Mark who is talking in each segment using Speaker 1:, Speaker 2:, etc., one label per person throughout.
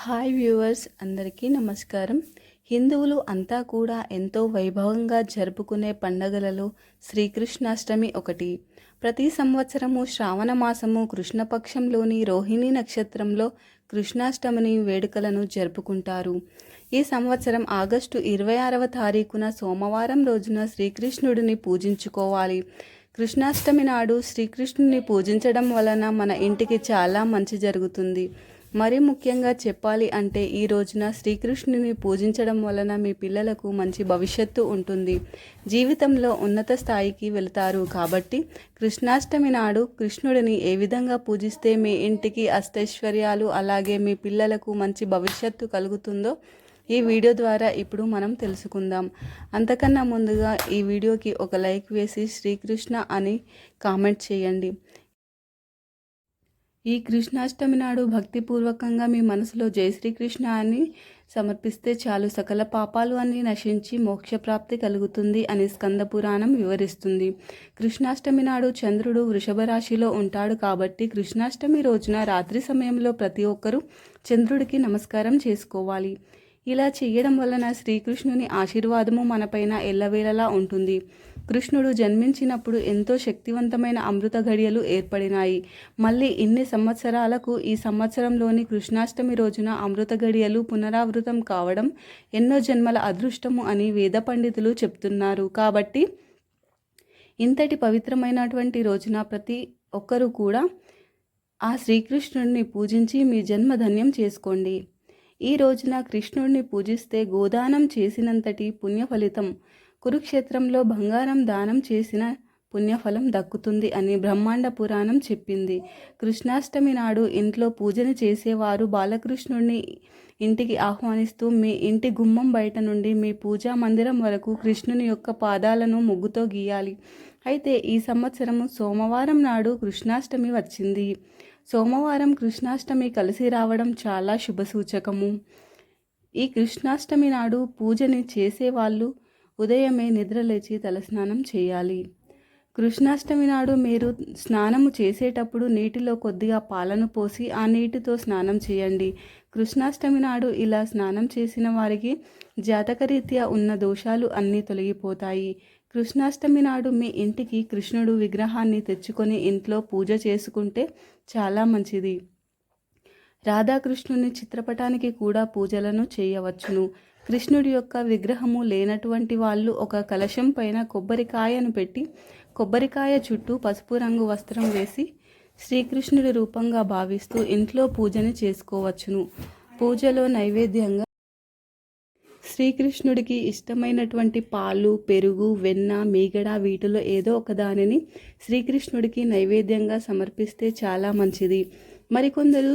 Speaker 1: Hi viewers అందరికీ నమస్కారం. హిందువులు అంతా కూడా ఎంతో వైభవంగా జరుపుకునే పండగలలో శ్రీకృష్ణాష్టమి ఒకటి. ప్రతి సంవత్సరము శ్రావణ మాసము కృష్ణపక్షంలోని రోహిణి నక్షత్రంలో కృష్ణాష్టమిని వేడుకలను జరుపుకుంటారు. ఈ సంవత్సరం ఆగస్టు ఇరవై ఆరవ తారీఖున సోమవారం రోజున శ్రీకృష్ణుడిని పూజించుకోవాలి. కృష్ణాష్టమి నాడు శ్రీకృష్ణుని పూజించడం వలన మన ఇంటికి చాలా మంచి జరుగుతుంది. మరి ముఖ్యంగా చెప్పాలి అంటే ఈ రోజున శ్రీకృష్ణుని పూజించడం వలన మీ పిల్లలకు మంచి భవిష్యత్తు ఉంటుంది. జీవితంలో ఉన్నత స్థాయికి వెళతారు కాబట్టి కృష్ణాష్టమి నాడు కృష్ణుడిని ఏ విధంగా పూజిస్తే మీ ఇంటికి అష్టైశ్వర్యాలు అలాగే మీ పిల్లలకు మంచి భవిష్యత్తు కలుగుతుందో ఈ వీడియో ద్వారా ఇప్పుడు మనం తెలుసుకుందాం. అంతకన్నా ముందుగా ఈ వీడియోకి ఒక లైక్ వేసి శ్రీకృష్ణ అని కామెంట్ చేయండి. ఈ కృష్ణాష్టమి నాడు భక్తిపూర్వకంగా మీ మనసులో జై శ్రీకృష్ణ అని సమర్పిస్తే చాలు. సకల పాపాలు అన్నీ నశించి మోక్షప్రాప్తి కలుగుతుంది అని స్కంద పురాణం వివరిస్తుంది. కృష్ణాష్టమి నాడు చంద్రుడు వృషభ రాశిలో ఉంటాడు కాబట్టి కృష్ణాష్టమి రోజున రాత్రి సమయంలో ప్రతి ఒక్కరూ చంద్రుడికి నమస్కారం చేసుకోవాలి. ఇలా చేయడం వలన శ్రీకృష్ణుని ఆశీర్వాదము మనపైన ఎల్లవేళలా ఉంటుంది. కృష్ణుడు జన్మించినప్పుడు ఎంతో శక్తివంతమైన అమృత ఘడియలు ఏర్పడినాయి. మళ్ళీ ఇన్ని సంవత్సరాలకు ఈ సంవత్సరంలోని కృష్ణాష్టమి రోజున అమృత ఘడియలు పునరావృతం కావడం ఎన్నో జన్మల అదృష్టము అని వేద పండితులు చెప్తున్నారు. కాబట్టి ఇంతటి పవిత్రమైనటువంటి రోజున ప్రతి ఒక్కరూ కూడా ఆ శ్రీకృష్ణుడిని పూజించి మీ జన్మ ధన్యం చేసుకోండి. ఈ రోజున కృష్ణుడిని పూజిస్తే గోదానం చేసినంతటి పుణ్య ఫలితం కురుక్షేత్రంలో బంగారం దానం చేసిన పుణ్యఫలం దక్కుతుంది అని బ్రహ్మాండ పురాణం చెప్పింది. కృష్ణాష్టమి నాడు ఇంట్లో పూజను చేసేవారు బాలకృష్ణుడిని ఇంటికి ఆహ్వానిస్తూ మీ ఇంటి గుమ్మం బయట నుండి మీ పూజా మందిరం వరకు కృష్ణుని యొక్క పాదాలను ముగ్గుతో గీయాలి. అయితే ఈ సంవత్సరం సోమవారం నాడు కృష్ణాష్టమి వచ్చింది. సోమవారం కృష్ణాష్టమి కలిసి రావడం చాలా శుభసూచకము. ఈ కృష్ణాష్టమి నాడు పూజని చేసేవాళ్ళు ఉదయమే నిద్రలేచి తలస్నానం చేయాలి. కృష్ణాష్టమి నాడు మీరు స్నానము చేసేటప్పుడు నీటిలో కొద్దిగా పాలను పోసి ఆ నీటితో స్నానం చేయండి. కృష్ణాష్టమి నాడు ఇలా స్నానం చేసిన వారికి జాతకరీత్యా ఉన్న దోషాలు అన్నీ తొలగిపోతాయి. కృష్ణాష్టమి నాడు మీ ఇంటికి కృష్ణుడు విగ్రహాన్ని తెచ్చుకొని ఇంట్లో పూజ చేసుకుంటే చాలా మంచిది. రాధాకృష్ణుని చిత్రపటానికి కూడా పూజలను చేయవచ్చును. కృష్ణుడి యొక్క విగ్రహము లేనటువంటి వాళ్ళు ఒక కలశం పైన కొబ్బరికాయను పెట్టి కొబ్బరికాయ చుట్టూ పసుపు రంగు వస్త్రం వేసి శ్రీకృష్ణుడి రూపంగా భావిస్తూ ఇంట్లో పూజని చేసుకోవచ్చును. పూజలో నైవేద్యంగా శ్రీకృష్ణుడికి ఇష్టమైనటువంటి పాలు పెరుగు వెన్న మీగడ వీటిలో ఏదో ఒక దానిని శ్రీకృష్ణుడికి నైవేద్యంగా సమర్పిస్తే చాలా మంచిది. మరికొందరు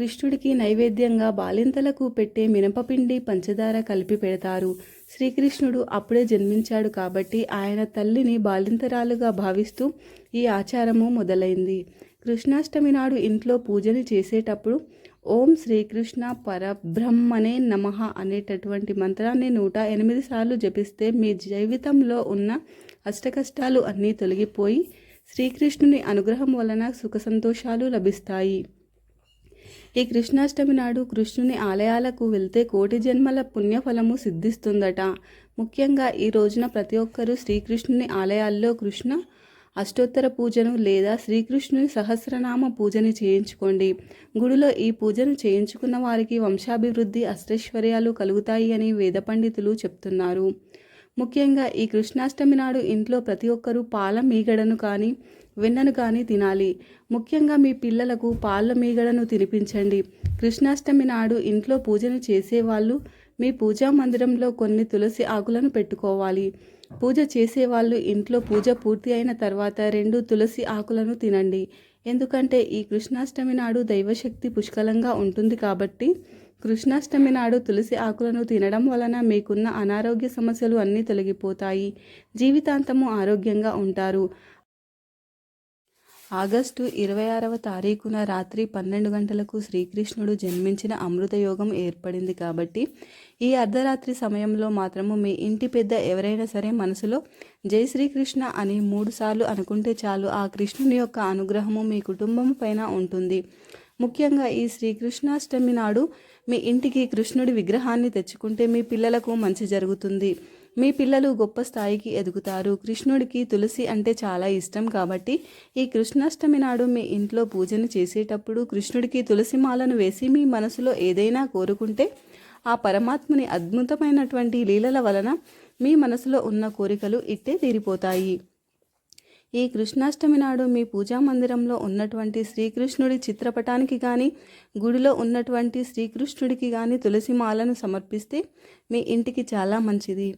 Speaker 1: కృష్ణుడికి నైవేద్యంగా బాలింతలకు పెట్టే మినపపిండి పంచదార కలిపి పెడతారు. శ్రీకృష్ణుడు అప్పుడే జన్మించాడు కాబట్టి ఆయన తల్లిని బాలింతరాలుగా భావిస్తూ ఈ ఆచారము మొదలైంది. కృష్ణాష్టమి నాడు ఇంట్లో పూజని చేసేటప్పుడు ఓం శ్రీకృష్ణ పరబ్రహ్మనే నమ అనేటటువంటి మంత్రాన్ని నూట ఎనిమిది సార్లు జపిస్తే మీ జీవితంలో ఉన్న అష్టకష్టాలు అన్నీ తొలగిపోయి శ్రీకృష్ణుని అనుగ్రహం వలన సుఖ సంతోషాలు లభిస్తాయి. ఈ కృష్ణాష్టమి నాడు కృష్ణుని ఆలయాలకు వెళ్తే కోటి జన్మల పుణ్యఫలము సిద్ధిస్తుందట. ముఖ్యంగా ఈ రోజున ప్రతి ఒక్కరూ శ్రీకృష్ణుని ఆలయాల్లో కృష్ణ అష్టోత్తర పూజను లేదా శ్రీకృష్ణుని సహస్రనామ పూజని చేయించుకోండి. గుడిలో ఈ పూజను చేయించుకున్న వారికి వంశాభివృద్ధి అష్టైశ్వర్యాలు కలుగుతాయి అని వేద పండితులు చెప్తున్నారు. ముఖ్యంగా ఈ కృష్ణాష్టమి నాడు ఇంట్లో ప్రతి ఒక్కరూ పాల మీగడను కానీ వెన్నను కానీ తినాలి. ముఖ్యంగా మీ పిల్లలకు పాల మీగడను తినిపించండి. కృష్ణాష్టమి నాడు ఇంట్లో పూజను చేసేవాళ్ళు మీ పూజా మందిరంలో కొన్ని తులసి ఆకులను పెట్టుకోవాలి. పూజ చేసేవాళ్ళు ఇంట్లో పూజ పూర్తి అయిన తర్వాత రెండు తులసి ఆకులను తినండి. ఎందుకంటే ఈ కృష్ణాష్టమి నాడు దైవశక్తి పుష్కలంగా ఉంటుంది కాబట్టి కృష్ణాష్టమి నాడు తులసి ఆకులను తినడం వలన మీకున్న అనారోగ్య సమస్యలు అన్నీ తొలగిపోతాయి. జీవితాంతము ఆరోగ్యంగా ఉంటారు. ఆగస్టు ఇరవై ఆరవ తారీఖున రాత్రి పన్నెండు గంటలకు శ్రీకృష్ణుడు జన్మించిన అమృతయోగం ఏర్పడింది కాబట్టి ఈ అర్ధరాత్రి సమయంలో మాత్రము మీ ఇంటి పెద్ద ఎవరైనా సరే మనసులో జై శ్రీకృష్ణ అని మూడుసార్లు అనుకుంటే చాలు ఆ కృష్ణుని యొక్క అనుగ్రహము మీ కుటుంబం పైన ఉంటుంది. ముఖ్యంగా ఈ శ్రీకృష్ణాష్టమి నాడు మీ ఇంటికి కృష్ణుడి విగ్రహాన్ని తెచ్చుకుంటే మీ పిల్లలకు మంచి జరుగుతుంది. మీ పిల్లలు గొప్ప స్థాయికి ఎదుగుతారు. కృష్ణుడికి తులసి అంటే చాలా ఇష్టం కాబట్టి ఈ కృష్ణాష్టమి నాడు మీ ఇంట్లో పూజను చేసేటప్పుడు కృష్ణుడికి తులసి మాలను వేసి మీ మనసులో ఏదైనా కోరుకుంటే ఆ పరమాత్మని అద్భుతమైనటువంటి లీలల వలన మీ మనసులో ఉన్న కోరికలు ఇట్టే తీరిపోతాయి. ఈ కృష్ణాష్టమి నాడు మీ పూజా మందిరంలో ఉన్నటువంటి శ్రీకృష్ణుడి చిత్రపటానికి కానీ గుడిలో ఉన్నటువంటి శ్రీకృష్ణుడికి కానీ తులసి మాలను సమర్పిస్తే మీ ఇంటికి చాలా మంచిది.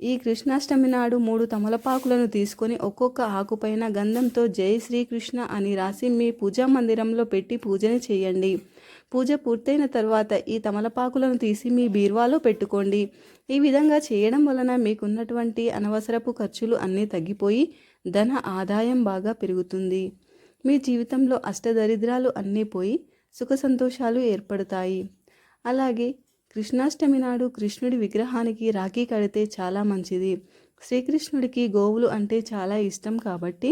Speaker 1: ఈ కృష్ణాష్టమి నాడు మూడు తమలపాకులను తీసుకొని ఒక్కొక్క ఆకుపైన గంధంతో జై శ్రీకృష్ణ అని రాసి మీ పూజా మందిరంలో పెట్టి పూజని చేయండి. పూజ పూర్తయిన తర్వాత ఈ తమలపాకులను తీసి మీ బీర్వాలో పెట్టుకోండి. ఈ విధంగా చేయడం వలన మీకున్నటువంటి అనవసరపు ఖర్చులు అన్నీ తగ్గిపోయి ధన ఆదాయం బాగా పెరుగుతుంది. మీ జీవితంలో అష్టదరిద్రాలు అన్నీ పోయి సుఖ సంతోషాలు ఏర్పడతాయి. అలాగే కృష్ణాష్టమి నాడు కృష్ణుడి విగ్రహానికి రాఖీ కడితే చాలా మంచిది. శ్రీకృష్ణుడికి గోవులు అంటే చాలా ఇష్టం కాబట్టి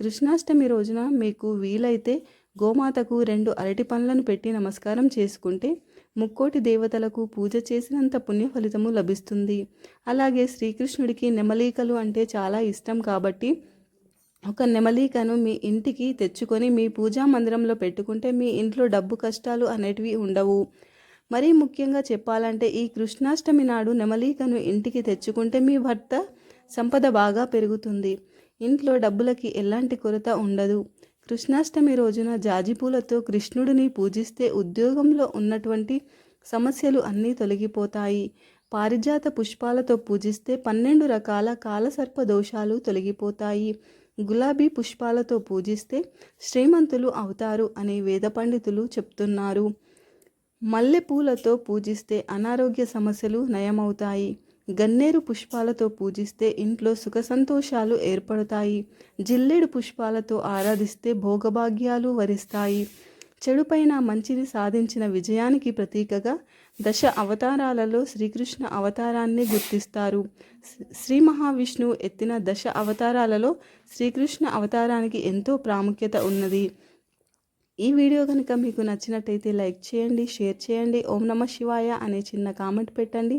Speaker 1: కృష్ణాష్టమి రోజున మీకు వీలైతే గోమాతకు రెండు అరటి పండ్లను పెట్టి నమస్కారం చేసుకుంటే ముక్కోటి దేవతలకు పూజ చేసినంత పుణ్య ఫలితము లభిస్తుంది. అలాగే శ్రీకృష్ణుడికి నెమలీకలు అంటే చాలా ఇష్టం కాబట్టి ఒక నెమలీకను మీ ఇంటికి తెచ్చుకొని మీ పూజా మందిరంలో పెట్టుకుంటే మీ ఇంట్లో డబ్బు కష్టాలు అనేటివి ఉండవు. మరీ ముఖ్యంగా చెప్పాలంటే ఈ కృష్ణాష్టమి నాడు నెమలీకను ఇంటికి తెచ్చుకుంటే మీ భర్త సంపద బాగా పెరుగుతుంది. ఇంట్లో డబ్బులకి ఎలాంటి కొరత ఉండదు. కృష్ణాష్టమి రోజున జాజిపూలతో కృష్ణుడిని పూజిస్తే ఉద్యోగంలో ఉన్నటువంటి సమస్యలు అన్నీ తొలగిపోతాయి. పారిజాత పుష్పాలతో పూజిస్తే పన్నెండు రకాల కాలసర్ప దోషాలు తొలగిపోతాయి. గులాబీ పుష్పాలతో పూజిస్తే శ్రీమంతులు అవుతారు అని వేద పండితులు చెప్తున్నారు. మల్లెపూలతో పూజిస్తే అనారోగ్య సమస్యలు నయమవుతాయి. గన్నేరు పుష్పాలతో పూజిస్తే ఇంట్లో సుఖ సంతోషాలు ఏర్పడతాయి. జిల్లేడు పుష్పాలతో ఆరాధిస్తే భోగభాగ్యాలు వరిస్తాయి. చెడుపైన మంచిని సాధించిన విజయానికి ప్రతీకగా దశ అవతారాలలో శ్రీకృష్ణ అవతారాన్ని గుర్తిస్తారు. శ్రీ మహావిష్ణువు ఎత్తిన దశ అవతారాలలో శ్రీకృష్ణ అవతారానికి ఎంతో ప్రాముఖ్యత ఉన్నది. ఈ వీడియో కనుక మీకు నచ్చినట్టయితే లైక్ చేయండి షేర్ చేయండి ఓం నమ శివాయ అనే చిన్న కామెంట్ పెట్టండి.